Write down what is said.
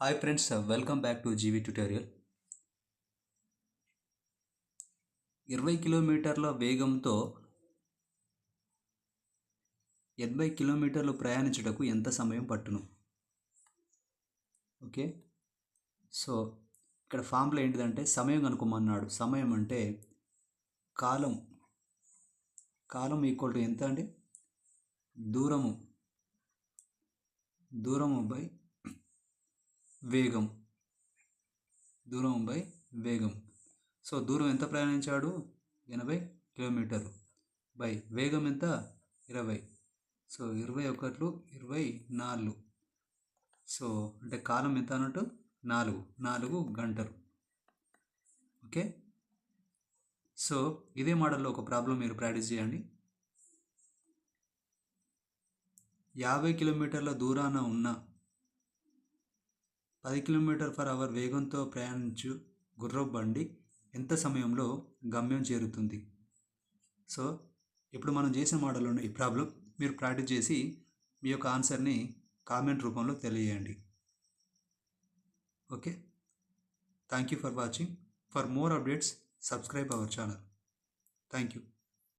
Hi friends welcome back to GV tutorial ఇరవై కిలోమీటర్ల వేగంతో ఎనభై కిలోమీటర్లు ప్రయాణించుటకు ఎంత సమయం పట్టును? ఓకే? సో ఇక్కడ ఫామ్లో ఏంటిదంటే సమయం కనుక్కోమన్నాడు. సమయం అంటే కాలం. కాలం ఈక్వల్ టు ఎంత అండి? దూరము. దూరము బై వేగం. దూరం బై వేగం. సో దూరం ఎంత ప్రయాణించాడు? ఎనభై కిలోమీటర్లు. బై వేగం ఎంత? ఇరవై. సో ఇరవై ఒకట్లు ఇరవై నాలుగు. సో అంటే కాలం ఎంత అన్నట్టు? నాలుగు. నాలుగు గంటలు. ఓకే? సో ఇదే మోడల్లో ఒక ప్రాబ్లం మీరు ప్రాక్టీస్ చేయండి. యాభై కిలోమీటర్ల దూరాన ఉన్న పది కిలోమీటర్ పర్ అవర్ వేగంతో ప్రయాణించు గుర్రపు బండి ఎంత సమయంలో గమ్యం చేరుతుంది? సో ఇప్పుడు మనం చేసిన మోడల్లో ఈ ప్రాబ్లం మీరు ప్రాక్టీస్ చేసి మీ యొక్క ఆన్సర్ని కామెంట్ రూపంలో తెలియజేయండి. Okay? Thank you for watching. For more updates subscribe our channel. Thank you